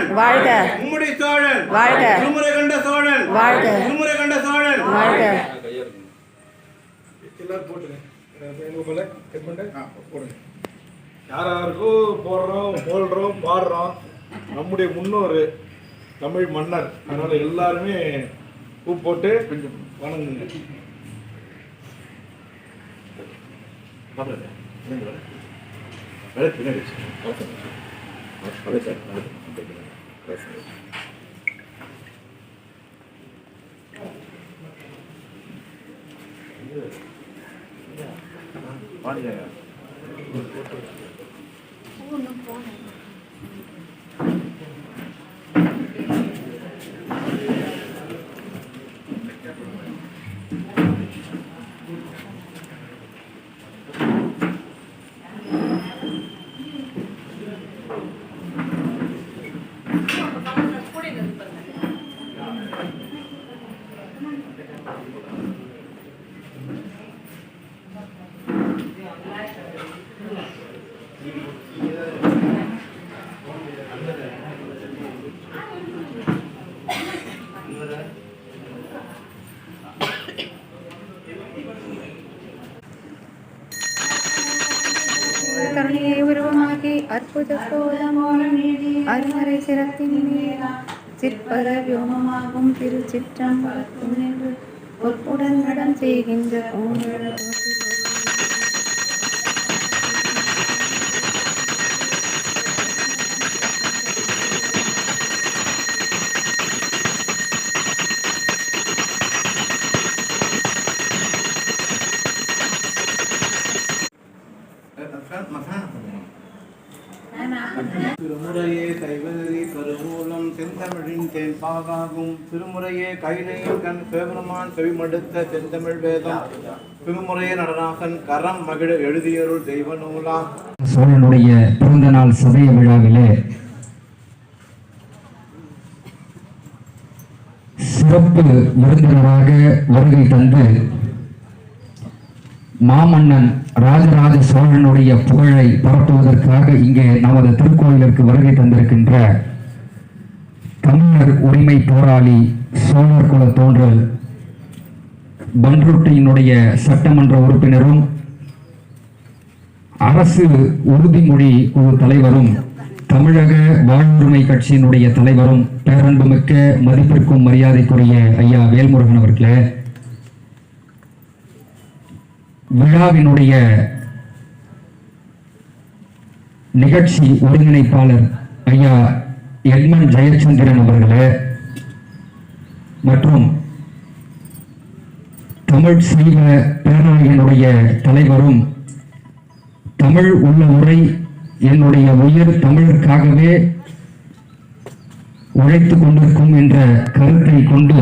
சோழன். வாழ்க. மும்முடி சோழன். வாழ்க. திருமுறை கண்ட சோழன். வாழ்க. திருமுறை கண்ட சோழன். வாழ்க. எல்லாரும் போடுங்க. யார் யாருக்கும் போடுறோம் போடுறோம் பாடுறோம். நம்முடைய முன்னோர் தமிழ் மன்னர். அதனால எல்லாருமே பூ போட்டு கொஞ்சம் வணங்குங்க கருணையை அருமறை சிரத்தின் மேலா சிற்பர வியோமமாகும் திருச்சிற்றம்பலத்தும் நின்று பொற்புடன் நடம் செய்கின்ற பூங்குழல் திருமுறையே கைவரி கருமூலம் செந்தமிழின் தேன்பாகாகும். திருமுறையே கைலையில் கண் சிவபெருமான் செவிமடுத்த செந்தமிழ் வேதம். திருமுறையே நடராசன் கரம் மகிழ எழுதியருள் தெய்வ நூலாம் சோழனுடைய பிறந்த நாள் சதய விழாவிலே சிறப்பு விருந்தினராக வருகை தந்து மாமன்னன் ராஜராஜ சோழனுடைய புகழை பரப்புவதற்காக இங்கே நமது திருக்கோயிலிற்கு வருகை தந்திருக்கின்ற தமிழர் உரிமை போராளி சோழர் குல தோன்றல் பன்ருட்டியினுடைய சட்டமன்ற உறுப்பினரும் அரசு உறுதிமொழி குழு தலைவரும் தமிழக வாழ்வுரிமை கட்சியினுடைய தலைவரும் பேரன்புமிக்க மதிப்பிற்கும் மரியாதைக்குரிய ஐயா வேல்முருகன் அவர்களே. விழாவினுடைய நிகழ்ச்சி ஒருங்கிணைப்பாளர் ஐயா எல்மன் ஜெயச்சந்திரன் அவர்களே மற்றும் தமிழ் சைவ பேரவையினுடைய தலைவரும் தமிழ் உள்ள உரை என்னுடைய உயிர் தமிழுக்காகவே உழைத்துக் கொண்டிருக்கும் என்ற கருத்தை கொண்டு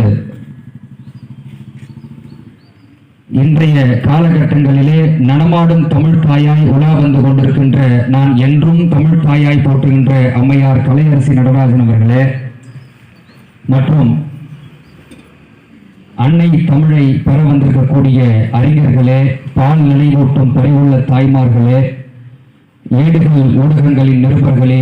இன்றைய காலகட்டங்களிலே நடமாடும் தமிழ் தாயாய் உலா வந்து கொண்டிருக்கின்ற நான் என்றும் தமிழ் தாயாய் போற்றுகின்ற அம்மையார் கலையரசி நடராஜன் அவர்களே. மற்றும் அன்னை தமிழை பெற வந்திருக்கக்கூடிய அறிஞர்களே பால் நினைவூட்டும் பிறவுள்ள தாய்மார்களே ஏடுகள் ஊடகங்களின் நிருபர்களே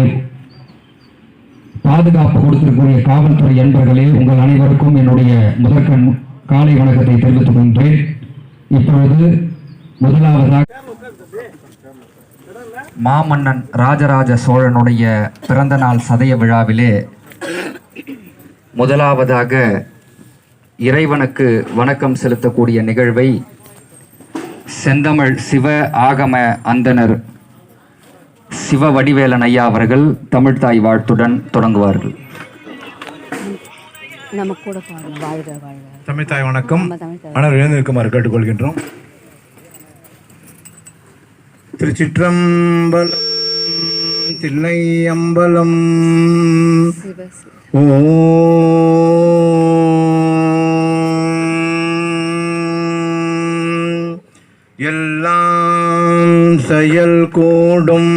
பாதுகாப்பு கொடுத்திருக்கக்கூடிய காவல்துறை என்பர்களே உங்கள் அனைவருக்கும் என்னுடைய முதற்கண் காலை வணக்கத்தை தெரிவித்துக் கொள்கிறேன். இப்பொழுது முதலாவதாக மாமன்னன் ராஜராஜ சோழனுடைய பிறந்த நாள் சதய விழாவிலே முதலாவதாக இறைவனுக்கு வணக்கம் செலுத்தக்கூடிய நிகழ்வை செந்தமிழ் சிவ ஆகம அந்தனர் சிவ வடிவேலன் ஐயா அவர்கள் தமிழ்தாய் வாழ்த்துடன் தொடங்குவார்கள். நம்ம கூட பாருங்க வாழ்க வாழ்க வணக்கம். தமிழ் தாய். அனைவரும் எழுந்திருக்குமாறு கேட்டுக்கொள்கின்றோம். திருச்சிற்றம்பலம் தில்லை அம்பலம் ஓம். எல்லாம் செயல் கூடும்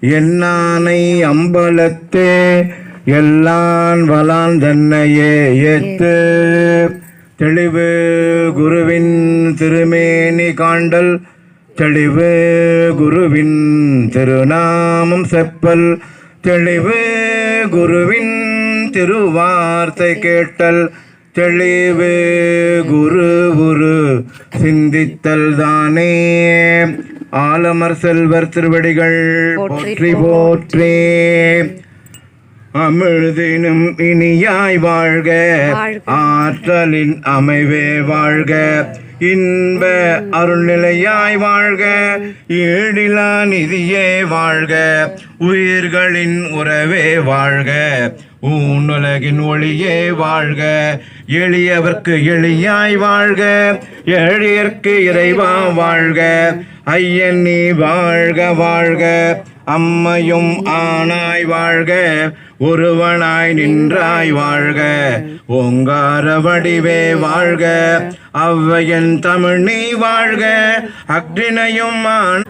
என்னானை அம்பலத்தே எல்லான் வளான் தன்னையே ஏத்து தெளிவு குருவின் திருமேனி காண்டல். தெளிவு குருவின் திருநாமம் செப்பல். தெளிவு குருவின் திருவார்த்தை கேட்டல். தெளிவு குரு குரு சிந்தித்தல் தானே. ஆலமர் செல்வர் திருவடிகள் போற்றி போற்றி. அமிழ்தினும் இனியாய் வாழ்க. ஆற்றலின் அமைவே வாழ்க. இன்ப அருள்நிலையாய் வாழ்க. ஈடிலா நிதியே வாழ்க. உயிர்களின் உறவே வாழ்க. உன்னுலகின் ஒளியே வாழ்க. எளியவர்க்கு எளியாய் வாழ்க. எளியர்க்கு இறைவா வாழ்க. ஐயன் நீ வாழ்க வாழ்க. அம்மையும் ஆனாய் வாழ்க. ஒருவனாய் நின்றாய் வாழ்க. ஓங்கார வடிவே வாழ்க. அவ்வையன் தமிழ் நீ வாழ்க. அக்னினையும் ஆண்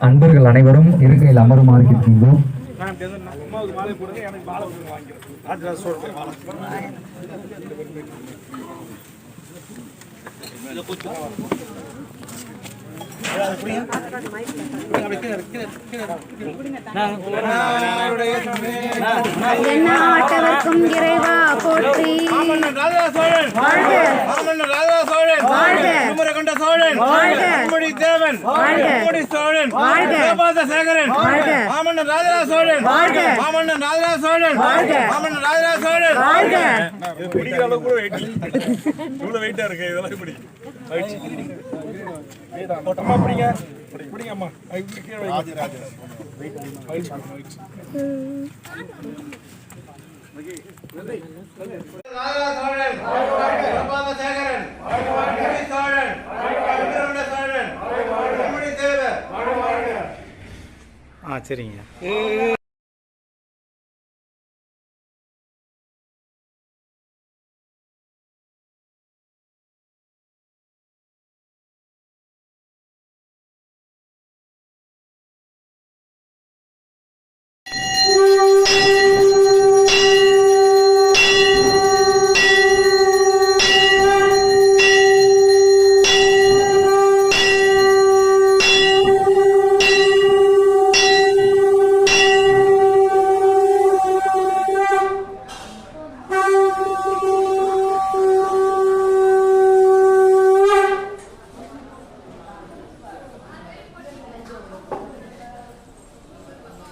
அன்பர்கள் அனைவரும் இருக்கையில் அமருமாறு கேட்கின்றோம் எனக்கு எந்நாட்டவர்க்கும் இறைவா போற்றி. சோழன் சோழன் தேவன் சோழன் சேகரன் வாழ்க. மாமன்னர் ராஜராஜ சோழன் வாழ்க. மாமன்னர் ராஜராஜ சோழன் வாழ்க. மாமன்னர் ராஜராஜ சோழன் பிடிக்கிற அளவுக்கு கூட வெயிட் இவ்வளவு வெயிட்டா இருக்கு இதெல்லாம் பிடி அம்மா பிடிங்க. பிடிங்க அம்மா அது இப்படி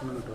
చేసుకున్నట్టు